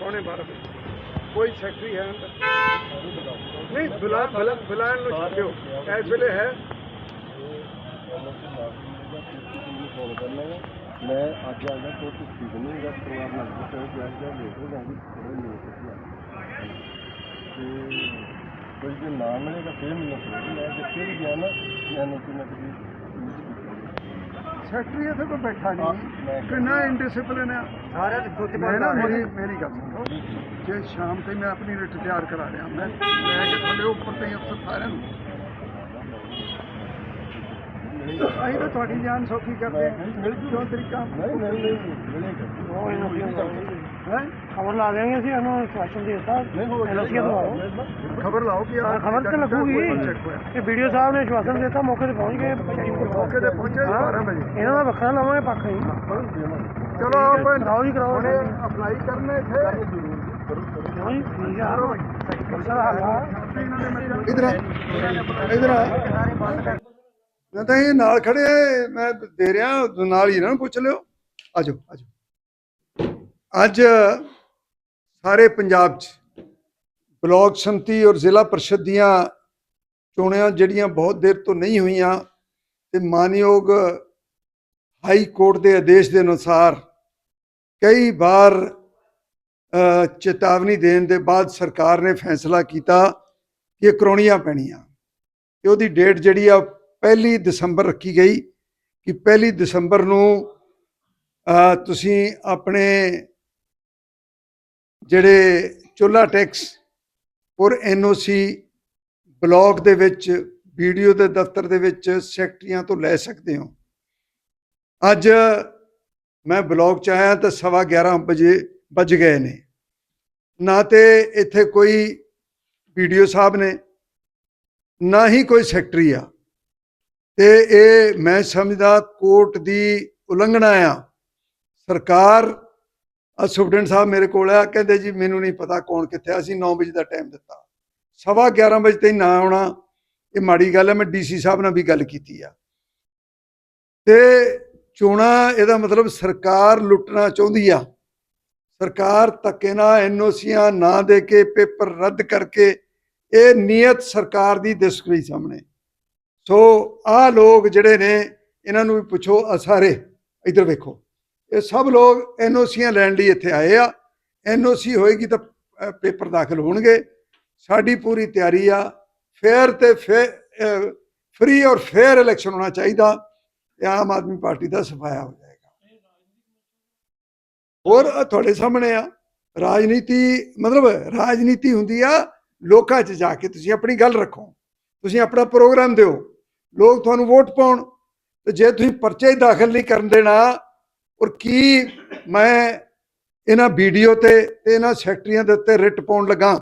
ਪੌਣੇ 12 ਕੋਈ ਸੈਕਟਰੀ ਹੈ। ਨਹੀਂ ਬੁਲਾ ਬੁਲਾ ਬੁਲਾਉਣ ਨੂੰ ਛੱਡਿਓ। ਇਸ ਵੇਲੇ ਹੈ। ਮੈਂ ਅੱਜ ਆ ਗਿਆ, ਕੋਈ ਠੀਕ ਨਹੀਂ ਹੈਗਾ, ਪਰਿਵਾਰ ਨਾਲ ਤੇ ਅੱਜ ਜਾ ਲੇਟ ਹੋ ਜਾਊਗੀ ਥੋੜੇ ਲੇਟ ਹੋ ਗਿਆ ਤੇ ਕੋਈ ਜੇ ਨਾ ਮਿਲੇਗਾ ਫਿਰ ਮੈਨੂੰ ਕੋਈ ਮੈਂ ਜਿੱਥੇ ਵੀ ਗਿਆ ਨਾ, ਮੈਂ ਨਹੀਂ ਕਿ ਮੈਂ ਕਦੀ ਸੈਕਟਰੀ ਇੱਥੇ ਕੋਈ ਬੈਠਾ ਨਹੀਂ ਮੈਂ- ਕਿੰਨਾ ਇਨਡਿਸਪਲਿਨ ਹੈ ਸੋਚ ਮੈਂ ਨਾ ਮੇਰੀ ਮੇਰੀ ਗੱਲ ਸੁਣੋ। ਜੇ ਸ਼ਾਮ ਤੇ ਮੈਂ ਆਪਣੀ ਰਿਟ ਤਿਆਰ ਕਰਾ ਰਿਹਾ ਮੈਂ ਲੈ ਕੇ ਤੁਹਾਡੇ ਉੱਪਰ ਤੇ ਅਫਸਰ ਸਾਰਿਆਂ ਨੂੰ। ਅਸੀਂ ਤਾਂ ਤੁਹਾਡੀ ਜਾਨ ਸੌਖੀ ਕਰਦੇ ਹਾਂ। ਕਿਉਂ ਤਰੀਕਾ? ਨਹੀਂ ਨਹੀਂ ਨਹੀਂ ਖਬਰ ਲਾ ਦੇਵਾਂਗੇ ਅਸੀਂ ਇਹਨੂੰ ਸਵਾਸ਼ਨ ਦੇ ਦਿੱਤਾ। ਨਹੀਂ ਹੋ ਐਨਓਸੀ ਦਵਾਓ। ਖਬਰ ਲਾਓ ਕਿ ਆ ਖਬਰ ਤੇ ਲੱਗੂਗੀ। ਕਿ ਵੀਡੀਓ ਸਾਹਿਬ ਨੇ ਸ਼ਵਾਸਨ ਦਿੱਤਾ ਮੌਕੇ ਤੇ ਪਹੁੰਚ ਗਏ। ਮੌਕੇ ਤੇ ਪਹੁੰਚੇ 12 ਵਜੇ। ਇਹਨਾਂ ਦਾ ਵੱਖਰਾ ਲਵਾਂਗੇ ਪੱਖ ਹੀ ਚਲੋ ਆਪਾਂ ਕਰਾਓ ਜੀ ਕਰਾਓ। ਅਪਲਾਈ ਕਰਨੇ ਇੱਥੇ। ਇਧਰ ਇਧਰ ਮੈਂ ਤਾਂ ਇਹ ਨਾਲ ਖੜੇ ਆ, ਮੈਂ ਦੇ ਰਿਹਾ ਨਾਲ ਹੀ ਇਹਨਾਂ ਨੂੰ ਪੁੱਛ ਲਿਓ। ਆਜੋ ਆਜੋ। ਅੱਜ ਸਾਰੇ ਪੰਜਾਬ 'ਚ ਬਲਾਕ ਸੰਮਤੀ ਔਰ ਜ਼ਿਲ੍ਹਾ ਪਰਿਸ਼ਦ ਦੀਆਂ ਚੋਣਾਂ ਜਿਹੜੀਆਂ ਬਹੁਤ ਦੇਰ ਤੋਂ ਨਹੀਂ ਹੋਈਆਂ ਤੇ ਮਾਨਯੋਗ ਹਾਈ ਕੋਰਟ ਦੇ ਆਦੇਸ਼ ਦੇ ਅਨੁਸਾਰ ਕਈ ਵਾਰ ਅ, ਚੇਤਾਵਨੀ ਦੇਣ ਦੇ ਬਾਅਦ ਸਰਕਾਰ ਨੇ ਫੈਸਲਾ ਕੀਤਾ ਕਿ ਇਹ ਕਰਾਉਣੀਆਂ ਪੈਣੀਆਂ। ਤੇ ਉਹਦੀ ਡੇਟ ਜਿਹੜੀ ਆ ਪਹਿਲੀ ਦਸੰਬਰ ਰੱਖੀ ਗਈ ਕਿ ਪਹਿਲੀ ਦਸੰਬਰ ਨੂੰ ਤੁਸੀਂ ਆਪਣੇ ਜਿਹੜੇ ਚੁੱਲਾ ਟੈਕਸ ਔਰ ਐਨਓਸੀ ਬਲਾਕ ਦੇ ਵਿੱਚ, ਵੀਡੀਓ ਦੇ ਦਫ਼ਤਰ ਦੇ ਵਿੱਚ ਸੈਕਟਰੀਆਂ ਤੋਂ ਲੈ ਸਕਦੇ ਹੋ। ਅੱਜ ਮੈਂ ਬਲਾਕ ਚ ਆਇਆ ਤਾਂ ਸਵਾ 11 ਵਜੇ ਵੱਜ ਗਏ ਨੇ। ਨਾ ਤੇ ਇੱਥੇ ਕੋਈ ਵੀਡੀਓ ਸਾਹਿਬ ਨੇ, ਨਾ ਹੀ ਕੋਈ ਸੈਕਟਰੀ ਆ। ਤੇ ਇਹ ਮੈਂ ਸਮਝਦਾ ਕੋਰਟ ਦੀ ਉਲੰਘਣਾ ਆ। ਸਰਕਾਰ ਆ ਸੁਪਰਡੈਂਟ ਸਾਹਿਬ ਮੇਰੇ ਕੋਲ ਆ, ਕਹਿੰਦੇ ਜੀ ਮੈਨੂੰ ਨਹੀਂ ਪਤਾ ਕੌਣ ਕਿੱਥੇ ਆ, ਅਸੀਂ 9 ਵਜੇ ਦਾ ਟਾਈਮ ਦਿੱਤਾ। ਸਵਾ 11 ਵਜੇ ਤੇ ਨਾ ਆਉਣਾ, ਇਹ ਮਾੜੀ ਗੱਲ ਹੈ ਮੈਂ ਡੀਸੀ ਸਾਹਿਬ ਨਾਲ ਵੀ ਗੱਲ ਕੀਤੀ ਆ। ਤੇ ਚੋਣਾਂ, ਇਹਦਾ ਮਤਲਬ ਸਰਕਾਰ ਲੁੱਟਣਾ ਚਾਹੁੰਦੀ ਆ। ਸਰਕਾਰ ਧੱਕੇ ਨਾਲ ਐਨਓਸੀਆਂ ਨਾ ਦੇ ਕੇ ਪੇਪਰ ਰੱਦ ਕਰਕੇ, ਇਹ ਨੀਅਤ ਸਰਕਾਰ ਦੀ ਦਿਸ ਗਈ ਸਾਹਮਣੇ। ਸੋ ਆਹ ਲੋਕ ਜਿਹੜੇ ਨੇ, ਇਹਨਾਂ ਨੂੰ ਵੀ ਪੁੱਛੋ ਆ ਸਾਰੇ ਇੱਧਰ ਵੇਖੋ। ਇਹ ਸਭ ਲੋਕ ਐਨਓਸੀਆਂ ਲੈਣ ਲਈ ਇੱਥੇ ਆਏ ਆ। ਐਨਓਸੀ ਹੋਏਗੀ ਤਾਂ ਪੇਪਰ ਦਾਖਲ ਹੋਣਗੇ। ਸਾਡੀ ਪੂਰੀ ਤਿਆਰੀ ਆ। ਫੇਅਰ ਤੇ ਫ੍ਰੀ ਔਰ ਫੇਅਰ ਇਲੈਕਸ਼ਨ ਹੋਣਾ ਚਾਹੀਦਾ। ਤੇ ਆਮ ਆਦਮੀ ਪਾਰਟੀ ਦਾ ਸਫਾਇਆ ਹੋ ਜਾਏਗਾ। ਹੋਰ ਤੁਹਾਡੇ ਸਾਹਮਣੇ ਆ। ਰਾਜਨੀਤੀ, ਮਤਲਬ ਰਾਜਨੀਤੀ ਹੁੰਦੀ ਆ। ਲੋਕਾਂ 'ਚ ਜਾ ਕੇ ਤੁਸੀਂ ਆਪਣੀ ਗੱਲ ਰੱਖੋ। ਤੁਸੀਂ ਆਪਣਾ ਪ੍ਰੋਗਰਾਮ ਦਿਓ। ਲੋਕ ਤੁਹਾਨੂੰ ਵੋਟ ਪਾਉਣ। ਤੇ ਜੇ ਤੁਸੀਂ ਪਰਚੇ ਹੀ ਦਾਖਲ ਨਹੀਂ ਕਰਨ ਦੇਣਾ, ਔਰ ਕੀ ਮੈਂ ਇਹਨਾਂ ਵੀਡੀਓ ਤੇ ਤੇ ਇਹਨਾਂ ਸੈਕਟਰੀਆਂ ਦੇ ਉੱਤੇ ਰਿਟ ਪਾਉਣ ਲੱਗਾ।